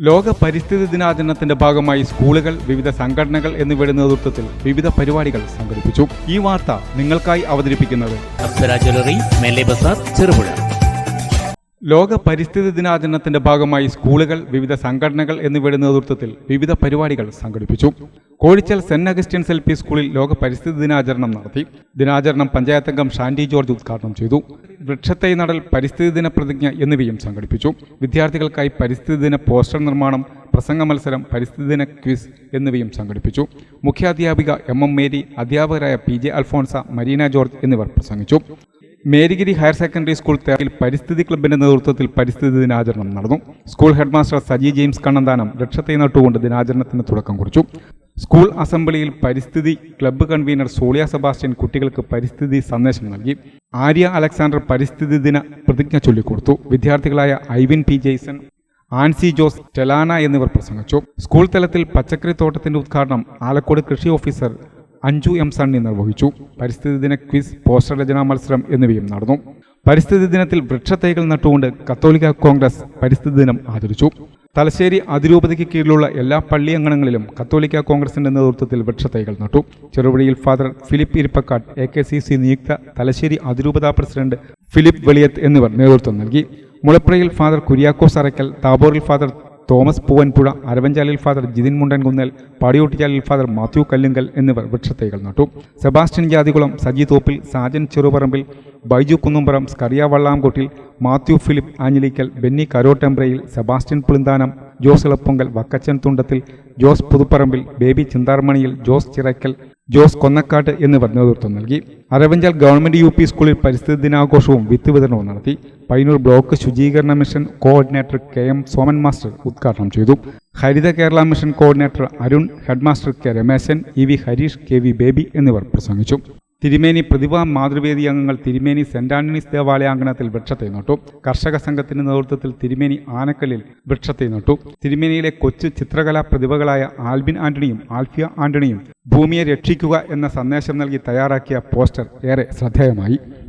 ലോക പരിസ്ഥിതി ദിനാചരണത്തിന്റെ ഭാഗമായി സ്കൂളുകൾ വിവിധ സംഘടനകൾ എന്നിവയുടെ നേതൃത്വത്തിൽ വിവിധ പരിപാടികൾ സംഘടിപ്പിച്ചു. ഈ വാർത്ത നിങ്ങൾക്കായി അവതരിപ്പിക്കുന്നത് ചെറുപുഴ. ലോക പരിസ്ഥിതി ദിനാചരണത്തിന്റെ ഭാഗമായി സ്കൂളുകൾ വിവിധ സംഘടനകൾ എന്നിവയുടെ നേതൃത്വത്തിൽ വിവിധ പരിപാടികൾ സംഘടിപ്പിച്ചു. Kozhichal saint Augustine's L P സ്കൂളിൽ ലോക പരിസ്ഥിതി ദിനാചരണം നടത്തി. ദിനാചരണം പഞ്ചായത്ത് അംഗം ഷാൻഡി ജോർജ് ഉദ്ഘാടനം ചെയ്തു. വൃക്ഷത്തൈ നടൽ പരിസ്ഥിതി ദിന പ്രതിജ്ഞ എന്നിവയും സംഘടിപ്പിച്ചു. വിദ്യാർത്ഥികൾക്കായി പരിസ്ഥിതി ദിന പോസ്റ്റർ നിർമ്മാണം പ്രസംഗ മത്സരം പരിസ്ഥിതി ദിന ക്വിസ് എന്നിവയും സംഘടിപ്പിച്ചു. മുഖ്യാധ്യാപിക എം എം മേരി അധ്യാപകരായ പി ജെ അൽഫോൺസ മരീന ജോർജ് എന്നിവർ പ്രസംഗിച്ചു. മേരിഗിരി ഹയർ സെക്കൻഡറി സ്കൂൾ തേറിൽ പരിസ്ഥിതി ക്ലബിന്റെ നേതൃത്വത്തിൽ പരിസ്ഥിതി ദിനാചരണം നടന്നു. സ്കൂൾ ഹെഡ്മാസ്റ്റർ സജി ജെയിംസ് കണ്ണന്താനം വൃക്ഷത്തെ നട്ടുകൊണ്ട് ദിനാചരണത്തിന് തുടക്കം കുറിച്ചു. സ്കൂൾ അസംബ്ലിയിൽ പരിസ്ഥിതി ക്ലബ്ബ് കൺവീനർ സോളിയ സെബാസ്റ്റ്യൻ കുട്ടികൾക്ക് പരിസ്ഥിതി സന്ദേശം നൽകി. ആര്യ അലക്സാണ്ടർ പരിസ്ഥിതി ദിന പ്രതിജ്ഞ ചൊല്ലിക്കൊടുത്തു. വിദ്യാർത്ഥികളായ ഐവിൻ പി ജെയ്സൺ ആൻസി ജോസ് ടെലാന എന്നിവർ പ്രസംഗിച്ചു. സ്കൂൾ തലത്തിൽ പച്ചക്കറി തോട്ടത്തിന്റെ ഉദ്ഘാടനം ആലക്കോട് കൃഷി ഓഫീസർ അഞ്ജു എം സണ്ണി നിർവഹിച്ചു. പരിസ്ഥിതി ദിന ക്വിസ് പോസ്റ്റർ രചനാ മത്സരം എന്നിവയും നടന്നു. പരിസ്ഥിതി ദിനത്തിൽ വൃക്ഷത്തൈകൾ നട്ടുകൊണ്ട് കത്തോലിക്ക കോൺഗ്രസ് പരിസ്ഥിതി ദിനം ആചരിച്ചു. തലശ്ശേരി അതിരൂപതയ്ക്ക് കീഴിലുള്ള എല്ലാ പള്ളി അങ്കണങ്ങളിലും കത്തോലിക്ക കോൺഗ്രസിന്റെ നേതൃത്വത്തിൽ വൃക്ഷത്തൈകൾ നട്ടു. ചെറുപുഴയിൽ father Philip Irippakkad A K C C നിയുക്ത തലശ്ശേരി അതിരൂപത പ്രസിഡന്റ് ഫിലിപ്പ് വെളിയത്ത് എന്നിവർ നേതൃത്വം നൽകി. മുളപ്രയിൽ ഫാദർ കുര്യാക്കോസ് അറയ്ക്കൽ താബോറിൽ ഫാദർ തോമസ് പൂവൻപുഴ അരവഞ്ചാലിൽ ഫാദർ ജിതിൻ മുണ്ടൻകുന്നൽ പാടിയോട്ടിച്ചാലിൽ ഫാദർ മാത്യു കല്ലുങ്കൽ എന്നിവർ വൃക്ഷത്തൈകൾ നട്ടു. സെബാസ്റ്റ്യൻ ജാതികുളം സജി തോപ്പിൽ സാജൻ ചെറുപറമ്പിൽ ബൈജു കുന്നുംപുറം സ്കറിയ വള്ളാംകോട്ടിൽ മാത്യു ഫിലിപ്പ് ആഞ്ഞിലിക്കൽ ബെന്നി കരോട്ടമ്പ്രയിൽ സെബാസ്റ്റ്യൻ പുളിന്താനം ജോസ് ഇളപ്പൊങ്കൽ വക്കച്ചൻ തുണ്ടത്തിൽ ജോസ് പുതുപ്പറമ്പിൽ ബേബി ചിന്താർമണിയിൽ ജോസ് ചിറയ്ക്കൽ ജോസ് കൊന്നക്കാട്ട് എന്നിവർ നേതൃത്വം നൽകി. അരവഞ്ചാൽ ഗവൺമെന്റ് യു പി സ്കൂളിൽ പരിസ്ഥിതി ദിനാഘോഷവും വിത്ത് വിതരണവും നടത്തി. പൈനൂർ ബ്ലോക്ക് ശുചീകരണ mission coordinator K M Soman master ഉദ്ഘാടനം ചെയ്തു. Haritha Kerala mission coordinator Arun headmaster K Rameshan E V Harish K V Baby എന്നിവർ പ്രസംഗിച്ചു. തിരുമേനി പ്രതിഭാ മാതൃവേദി അംഗങ്ങൾ തിരുമേനി സെന്റ് ആന്റണീസ് ദേവാലയാങ്കണത്തിൽ വൃക്ഷത്തെ നട്ടു. കർഷക സംഘത്തിന്റെ നേതൃത്വത്തിൽ തിരുമേനി ആനക്കല്ലിൽ വൃക്ഷത്തെ നട്ടു. തിരുമേനിയിലെ കൊച്ചു ചിത്രകലാ പ്രതിഭകളായ ആൽബിൻ ആന്റണിയും ആൽഫിയ ആന്റണിയും ഭൂമിയെ രക്ഷിക്കുക എന്ന സന്ദേശം നൽകി തയ്യാറാക്കിയ പോസ്റ്റർ ഏറെ ശ്രദ്ധേയമായി.